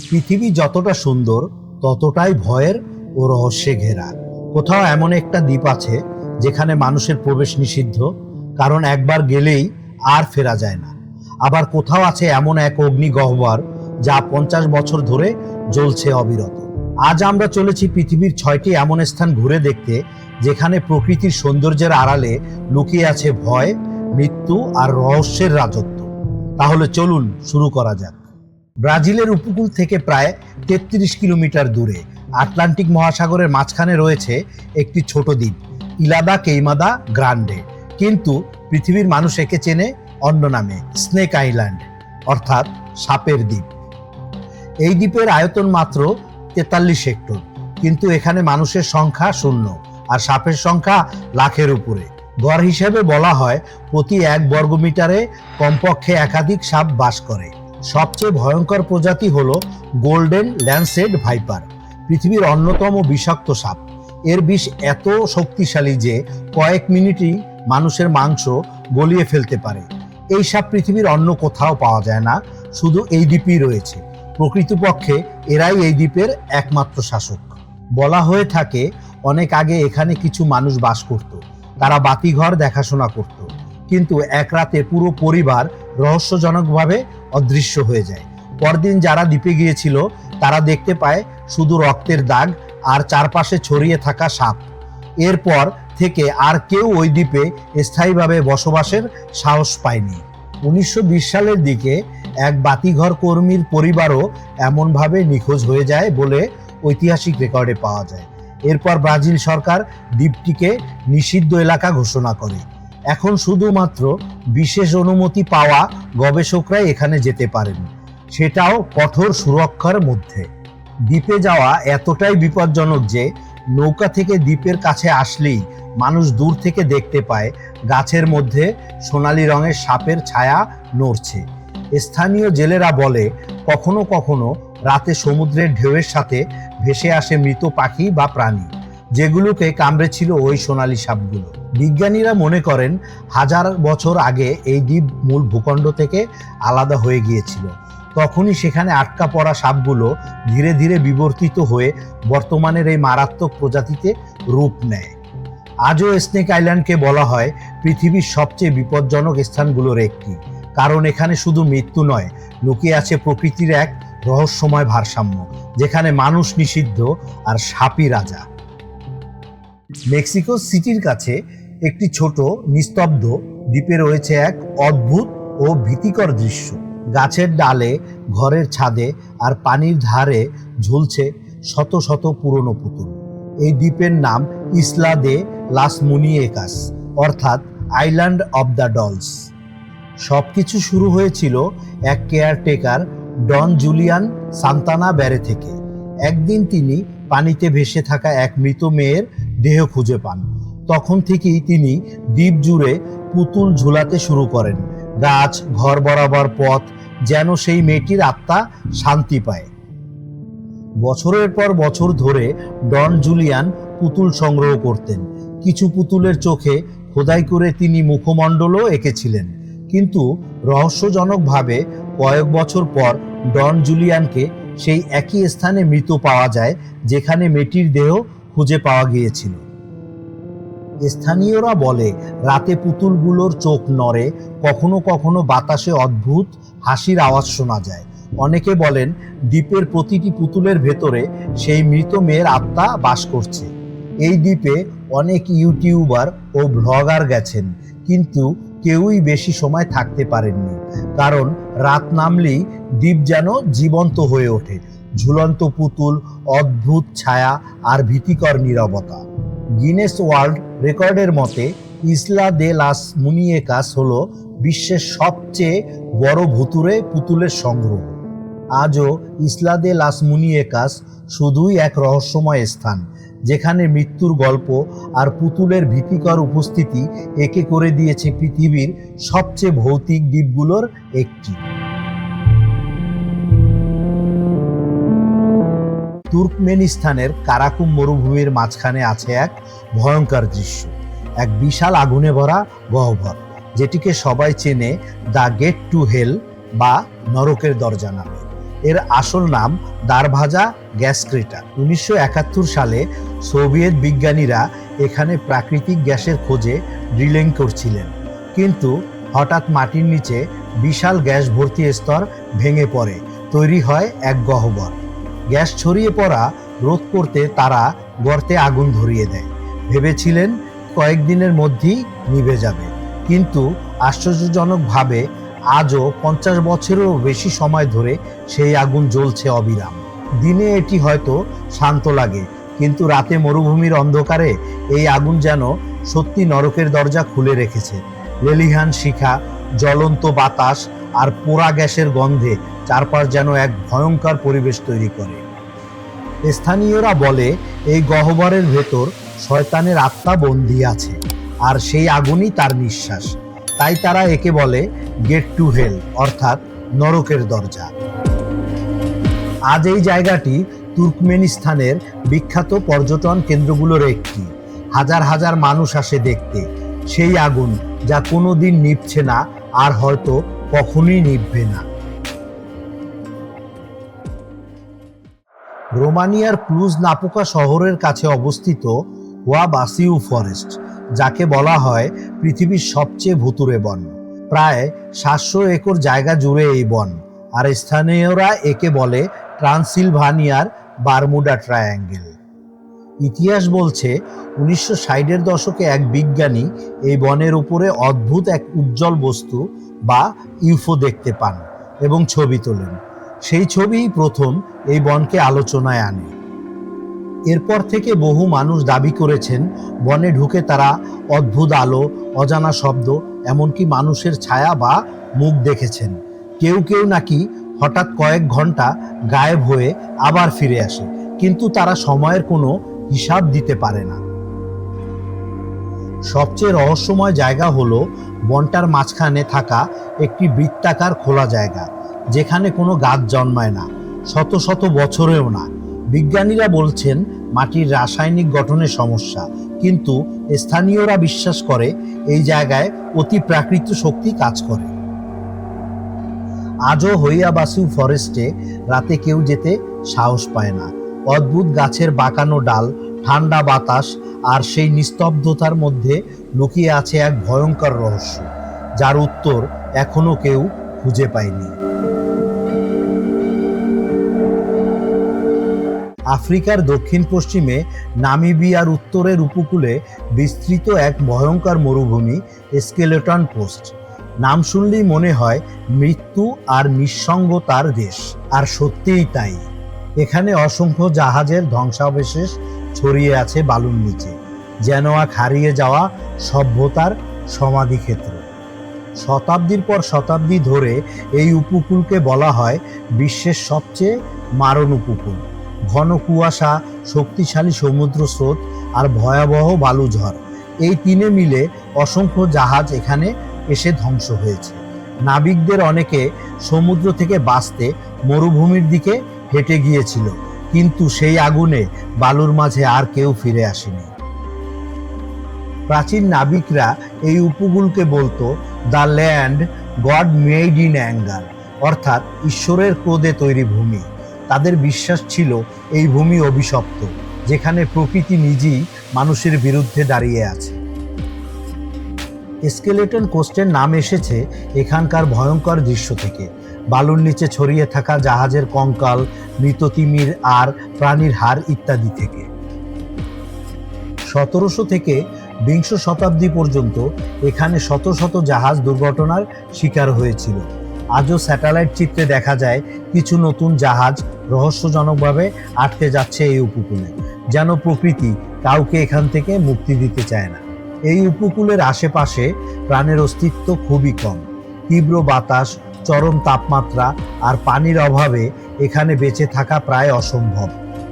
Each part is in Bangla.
পৃথিবী যতটা সুন্দর, ততটাই ভয়ের ও রহস্যে ঘেরা। কোথাও এমন একটা দ্বীপ আছে, যেখানে মানুষের প্রবেশ নিষিদ্ধ, কারণ একবার গেলেই আর ফেরা যায় না। আবার কোথাও আছে এমন এক অগ্নি গহ্বর, যা পঞ্চাশ বছর ধরে জ্বলছে অবিরত। আজ আমরা চলেছি পৃথিবীর ছয়টি এমন স্থান ঘুরে দেখতে, যেখানে প্রকৃতির সৌন্দর্যের আড়ালে লুকিয়ে আছে ভয়, মৃত্যু আর রহস্যের রাজত্ব। তাহলে চলুন শুরু করা যাক। ব্রাজিলের উপকূল থেকে প্রায় তেত্রিশ কিলোমিটার দূরে। আটলান্টিক মহাসাগরের মাঝখানে রয়েছে একটি ছোট দ্বীপ, ইলাদা কেইমাদা গ্রান্ডে। কিন্তু পৃথিবীর মানুষ একে চেনে অন্য নামে, স্নেক আইল্যান্ড, অর্থাৎ সাপের দ্বীপ। এই দ্বীপের আয়তন মাত্র তেতাল্লিশ হেক্টর, কিন্তু এখানে মানুষের সংখ্যা শূন্য আর সাপের সংখ্যা লাখের উপরে। গড় হিসেবে বলা হয় প্রতি এক বর্গমিটারে কমপক্ষে একাধিক সাপ বাস করে। সবচেয়ে ভয়ঙ্কর প্রজাতি হল গোল্ডেন ল্যান্সেড ভাইপার, পৃথিবীর অন্যতম বিষাক্ত সাপ। এর বিষ এত শক্তিশালী যে কয়েক মিনিটই মানুষের মাংস গলিয়ে ফেলতে পারে। এই সাপ পৃথিবীর অন্য কোথাও পাওয়া যায় না, শুধু এই দ্বীপই রয়েছে। প্রকৃতপক্ষে এরাই এই দ্বীপের একমাত্র শাসক। বলা হয়ে থাকে, অনেক আগে এখানে কিছু মানুষ বাস করত। তারা বাতিঘর দেখাশোনা করত। কিন্তু এক রাতে পুরো পরিবার রহস্যজনকভাবে অদৃশ্য হয়ে যায়। পরদিন যারা দ্বীপে গিয়েছিল, তারা দেখতে পায় শুধু রক্তের দাগ আর চারপাশে ছড়িয়ে থাকা সাপ। এরপর থেকে আর কেউ ওই দ্বীপে স্থায়ীভাবে বসবাসের সাহস পায়নি। উনিশশো বিশ সালের দিকে এক বাতিঘর কর্মীর পরিবারও এমনভাবে নিখোঁজ হয়ে যায় বলে ঐতিহাসিক রেকর্ডে পাওয়া যায়। এরপর ব্রাজিল সরকার দ্বীপটিকে নিষিদ্ধ এলাকা ঘোষণা করে। এখন শুধুমাত্র বিশেষ অনুমতি পাওয়া গবেষকরাই এখানে যেতে পারেন। সেটাও কঠোর সুরক্ষার মধ্যে। দ্বীপে যাওয়া এতটাই বিপজ্জনক যে, নৌকা থেকে দ্বীপের কাছে আসলেই মানুষ দূর থেকে দেখতে পায় গাছের মধ্যে সোনালী রঙের সাপের ছায়া নড়ছে। স্থানীয় জেলেরা বলে, কখনো কখনো রাতে সমুদ্রের ঢেউয়ের সাথে ভেসে আসে মৃত পাখি বা প্রাণী, যেগুলোকে কামড়েছিল ওই সোনালী সাপগুলো। বিজ্ঞানীরা মনে করেন হাজার বছর আগে এই দ্বীপ মূল ভূখণ্ড থেকে আলাদা হয়ে গিয়েছিল। তখনই সেখানে আটকা পড়া সাপগুলো ধীরে ধীরে বিবর্তিত হয়ে বর্তমানের এই মারাত্মক প্রজাতিতে রূপ নেয়। আজও স্নেক আইল্যান্ডকে বলা হয় পৃথিবীর সবচেয়ে বিপজ্জনক স্থানগুলোর একটি, কারণ এখানে শুধু মৃত্যু নয়, লুকিয়ে আছে প্রকৃতির এক রহস্যময় ভারসাম্য, যেখানে মানুষ নিষিদ্ধ আর সাপই রাজা। মেক্সিকো সিটির কাছে একটি ছোট, নিস্তব্ধ দ্বীপে রয়েছে এক অদ্ভুত ও ভীতিকর দৃশ্য। গাছের ডালে, ঘরের ছাদে আর পানির ধারে ঝুলছে শত শত পুরনো পুতুল। এই দ্বীপের নাম ইসলা দে লাস মুনিয়েকাস অর্থাৎ আইল্যান্ড অব দ্য ডলস। সবকিছু শুরু হয়েছিল এক কেয়ারটেকার ডন জুলিয়ান সান্তানা ব্যারে থেকে। একদিন তিনি পানিতে ভেসে থাকা এক মৃত মেয়ের দেহ খুঁজে পান। তখন থেকেই তিনি দ্বীপ জুড়ে পুতুল ঝুলাতে শুরু করেন। গাছ, ঘর বরাবর পথ যেন সেই মেয়েটির আত্মা শান্তি পায়। বছরের পর বছর ধরে ডন জুলিয়ান পুতুল সংগ্রহ করতেন। কিছু পুতুলের চোখে খোদাই করে তিনি মুখমণ্ডলও এঁকেছিলেন। কিন্তু রহস্যজনকভাবে কয়েক বছর পর ডন জুলিয়ানকে সেই একই স্থানে মৃত পাওয়া যায়, যেখানে মেয়েটির দেহ খুঁজে পাওয়া গিয়েছিল। স্থানীয়রা বলে, রাতে পুতুলগুলোর চোখ নড়ে, কখনো কখনো বাতাসে অদ্ভুত হাসির আওয়াজ শোনা যায়। অনেকে বলেন, দ্বীপের প্রতিটি পুতুলের ভেতরে সেই মৃত মেয়ের আত্মা বাস করছে। এই দ্বীপে অনেক ইউটিউবার ও ব্লগার গেছেন, কিন্তু কেউই বেশি সময় থাকতে পারেননি। কারণ রাত নামলেই দ্বীপ যেন জীবন্ত হয়ে ওঠে। ঝুলন্ত পুতুল, অদ্ভুত ছায়া আর ভীতিকর নীরবতা। গিনেস ওয়ার্ল্ড রেকর্ডের মতে, ইসলা দে লাস মুনিয়েকাস হল বিশ্বের সবচেয়ে বড় ভুতুরে পুতুলের সংগ্রহ। আজও ইসলা দে লাস মুনিয়েকাস শুধুই এক রহস্যময় স্থান, যেখানে মৃত্যুর গল্প আর পুতুলের ভীতিকর উপস্থিতি একে করে দিয়েছে পৃথিবীর সবচেয়ে ভৌতিক দ্বীপগুলোর একটি। তুর্কমেনিস্তানের কারাকুম মরুভূমির মাঝখানে আছে এক ভয়ঙ্কর দৃশ্য। এক বিশাল আগুনে ভরা গহ্বর, যেটিকে সবাই চেনে দ্য গেট টু হেল বা নরকের দরজা নামে। এর আসল নাম দারভাজা গ্যাস ক্রেটার উনিশশো একাত্তর সালে সোভিয়েত বিজ্ঞানীরা এখানে প্রাকৃতিক গ্যাসের খোঁজে ড্রিলিং করছিলেন। কিন্তু হঠাৎ মাটির নিচে বিশাল গ্যাস ভর্তি স্তর ভেঙে পড়ে, তৈরি হয় এক গহ্বর। গ্যাস ছড়িয়ে পড়া রোধ করতে তারা গর্তে আগুন ধরিয়ে দেয়। ভেবেছিলেন কয়েকদিনের মধ্যেই নিভে যাবে। কিন্তু আশ্চর্যজনকভাবে আজও পঞ্চাশ বছরেরও বেশি সময় ধরে সেই আগুন জ্বলছে অবিরাম। দিনে এটি হয়তো শান্ত লাগে, কিন্তু রাতে মরুভূমির অন্ধকারে এই আগুন যেন সত্যি নরকের দরজা খুলে রেখেছে। লেলিহান শিখা, জ্বলন্ত বাতাস আর পোড়া গ্যাসের গন্ধে চারপাশ যেন এক ভয়ঙ্কর পরিবেশ তৈরি করে। স্থানীয়রা বলে, এই গহ্বরের ভেতর শয়তানের আত্মা বন্দী আছে, আর সেই আগুনই তার নিঃশ্বাস। তাই তারা একে বলে গেট টু হেল, অর্থাৎ নরকের দরজা। আজ এই জায়গাটি তুর্কমেনিস্তানের বিখ্যাত পর্যটন কেন্দ্রগুলোর একটি। হাজার হাজার মানুষ আসে দেখতে। সেই আগুন যা কোনোদিন নিভছে না, আর হয়তো কখনোই নিভবে না। রোমানিয়ার ক্লুজ নাপোকা শহরের কাছে অবস্থিত ওয়াবাসিউ ফরেস্ট, যাকে বলা হয় পৃথিবীর সবচেয়ে ভুতুরে বন। প্রায় সাতশো একর জায়গা জুড়ে এই বন, আর স্থানীয়রা একে বলে ট্রান্সিলভানিয়ার বারমুডা ট্রায়াঙ্গেল। ইতিহাস বলছে উনিশশো ষাটের দশকে এক বিজ্ঞানী এই বনের উপরে অদ্ভুত এক উজ্জ্বল বস্তু বা ইউফো দেখতে পান এবং ছবি তোলেন। সেই ছবিই প্রথম এই বনকে আলোচনায় আনে। এরপর থেকে বহু মানুষ দাবি করেছেন বনে ঢুকে তারা অদ্ভুত আলো, অজানা শব্দ, এমনকি মানুষের ছায়া বা মুখ দেখেছেন। কেউ কেউ নাকি হঠাৎ কয়েক ঘণ্টা গায়েব হয়ে আবার ফিরে আসে। কিন্তু তারা সময়ের কোনো হিসাব দিতে পারে না। সবচেয়ে রহস্যময় জায়গা হলো বনটার মাঝখানে থাকা একটি বৃত্তাকার খোলা জায়গা, যেখানে কোনো গাছ জন্মায় না, শত শত বছরেও না। বিজ্ঞানীরা বলছেন, মাটির রাসায়নিক গঠনের সমস্যা, কিন্তু স্থানীয়রা বিশ্বাস করে এই জায়গায় অতি প্রাকৃত শক্তি কাজ করে। আজও হইয়াবাসু ফরেস্টে রাতে কেউ যেতে সাহস পায় না। অদ্ভুত গাছের বাঁকানো ডাল, ঠান্ডা বাতাস আর সেই নিস্তব্ধতার মধ্যে লুকিয়ে আছে এক ভয়ঙ্কর রহস্য, যার উত্তর এখনও কেউ খুঁজে পায়নি। আফ্রিকার দক্ষিণ পশ্চিমে নামিবিয়ার উত্তরের উপকূলে বিস্তৃত এক ভয়ঙ্কর মরুভূমি, স্কেলেটন পোস্ট। নাম শুনলেই মনে হয় মৃত্যু আর নিঃসঙ্গতার দেশ, আর সত্যিই তাই। এখানে অসংখ্য জাহাজের ধ্বংসাবশেষ ছড়িয়ে আছে বালুর নিচে, যেন এক হারিয়ে যাওয়া সভ্যতার সমাধিক্ষেত্র। শতাব্দীর পর শতাব্দী ধরে এই উপকূলকে বলা হয় বিশ্বের সবচেয়ে মারণ উপকূল। ঘন কুয়াশা, শক্তিশালী সমুদ্র স্রোত আর ভয়াবহ বালুঝড় এই তিনে মিলে অসংখ্য জাহাজ এখানে এসে ধ্বংস হয়েছে। নাবিকদের অনেকে সমুদ্র থেকে বাঁচতে মরুভূমির দিকে হেঁটে গিয়েছিল, কিন্তু সেই আগুনে বালুর মাঝে আর কেউ ফিরে আসেনি। প্রাচীন নাবিকরা এই উপকূলকে বলতো, the land God made in anger অর্থাৎ ঈশ্বরের ক্রোধে তৈরি ভূমি। তাদের বিশ্বাস ছিল এই ভূমি অভিশপ্ত, যেখানে প্রকৃতি নিজেই মানুষের বিরুদ্ধে দাঁড়িয়ে আছে। স্কেলেটন কোস্টের নাম এসেছে এখানকার ভয়ঙ্কর দৃশ্য থেকে। বালুর নিচে ছড়িয়ে থাকা জাহাজের কঙ্কাল মৃত তিমির আর প্রাণীর হাড় ইত্যাদি থেকে। সতেরোশো থেকে বিংশ শতাব্দী পর্যন্ত এখানে শত শত জাহাজ দুর্ঘটনার শিকার হয়েছিল। আজও স্যাটেলাইট চিত্রে দেখা যায়, কিছু নতুন জাহাজ রহস্যজনকভাবে আটকে যাচ্ছে এই উপকূলে, যেন প্রকৃতি কাউকে এখান থেকে মুক্তি দিতে চায় না। এই উপকূলের আশেপাশে প্রাণের অস্তিত্ব খুবই কম। তীব্র বাতাস চরম তাপমাত্রা আর পানির অভাবে এখানে বেঁচে থাকা প্রায় অসম্ভব।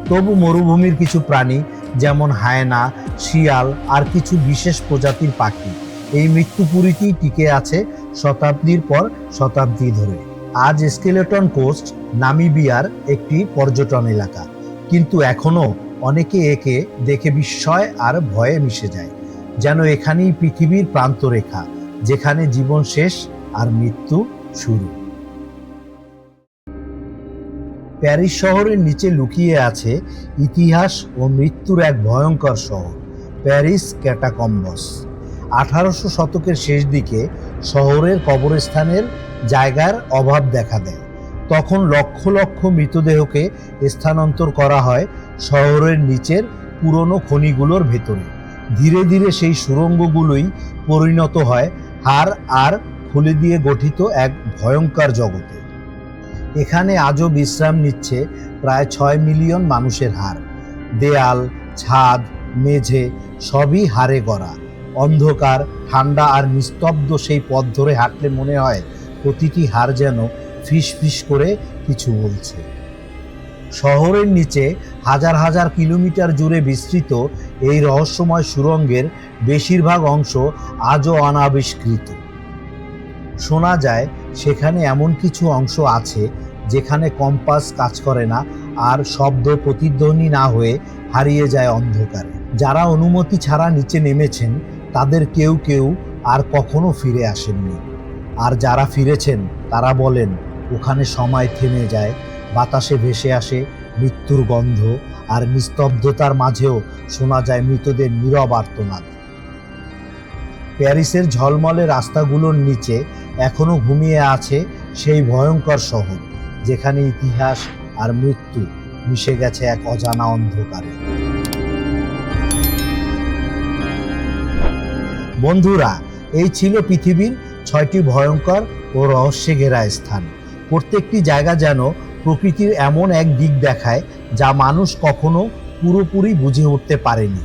তবু মরুভূমির কিছু প্রাণী, যেমন হায়না, শিয়াল আর কিছু বিশেষ প্রজাতির পাখি, এই মৃত্যুপুরীতেই টিকে আছে শতাব্দীর পর শতাব্দী ধরে। আজ স্কেলেটন কোস্ট, নামিবিয়ার একটি পর্যটন এলাকা। কিন্তু এখনও অনেকে একে দেখে বিস্ময় আর ভয়ে মিশে যায়। যেন এখানেই পৃথিবীর প্রান্তরেখা, যেখানে জীবন শেষ আর মৃত্যু শুরু। প্যারিস শহরের নিচে লুকিয়ে আছে ইতিহাস ও মৃত্যুর এক ভয়ঙ্কর শহর, প্যারিস ক্যাটাকম্বস। আঠারোশো শতকের শেষ দিকে শহরের কবরস্থানের জায়গার অভাব দেখা দেয়। তখন লক্ষ লক্ষ মৃতদেহকে স্থানান্তর করা হয় শহরের নিচের পুরনো খনিগুলোর ভেতরে। ধীরে ধীরে সেই সুড়ঙ্গগুলোই পরিণত হয় হাড় আর খুলে দিয়ে গঠিত এক ভয়ঙ্কর জগতে। এখানে আজও বিশ্রাম নিচ্ছে প্রায় ছয় মিলিয়ন মানুষের হার দেয়াল, ছাদ, মেঝে সবই হারে গড়া। অন্ধকার, ঠান্ডা আর নিস্তব্ধ সেই পথ ধরে হাঁটলে মনে হয় প্রতিটি হার যেন ফিস ফিস করে কিছু বলছে। শহরের নিচে হাজার হাজার কিলোমিটার জুড়ে বিস্তৃত এই রহস্যময় সুড়ঙ্গের বেশিরভাগ অংশ আজও অনাবিষ্কৃত। শোনা যায়, সেখানে এমন কিছু অংশ আছে যেখানে কম্পাস কাজ করে না আর শব্দ প্রতিধ্বনি না হয়ে হারিয়ে যায় অন্ধকারে। যারা অনুমতি ছাড়া নিচে নেমেছেন, তাদের কেউ কেউ আর কখনো ফিরে আসেননি। আর যারা ফিরেছেন, তারা বলেন, ওখানে সময় থেমে যায়, বাতাসে ভেসে আসে মৃত্যুর গন্ধ, আর নিস্তব্ধতার মাঝেও শোনা যায় মৃতদের নীরব আর্তনাদ। প্যারিসের ঝলমলে রাস্তাগুলোর নিচে এখনও ঘুমিয়ে আছে সেই ভয়ঙ্কর শহর, যেখানে ইতিহাস আর মৃত্যু মিশে গেছে এক অজানা অন্ধকারে। বন্ধুরা, এই ছিল পৃথিবীর ছয়টি ভয়ঙ্কর ও রহস্যে ঘেরা স্থান। প্রত্যেকটি জায়গা যেন প্রকৃতির এমন এক দিক দেখায় যা মানুষ কখনো পুরোপুরি বুঝে উঠতে পারেনি।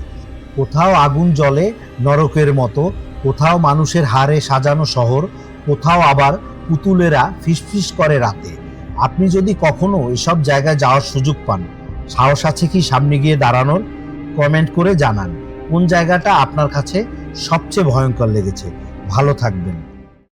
কোথাও আগুন জ্বলে নরকের মতো কোথাও মানুষের হারে সাজানো শহর, কোথাও আবার পুতুলেরা ফিসফিস করে রাতে। আপনি যদি কখনো এসব জায়গায় যাওয়ার সুযোগ পান, সাহস আছে কি সামনে গিয়ে দাঁড়ানোর? কমেন্ট করে জানান। কোন জায়গাটা আপনার কাছে সবচেয়ে ভয়ঙ্কর লেগেছে? ভালো থাকবেন।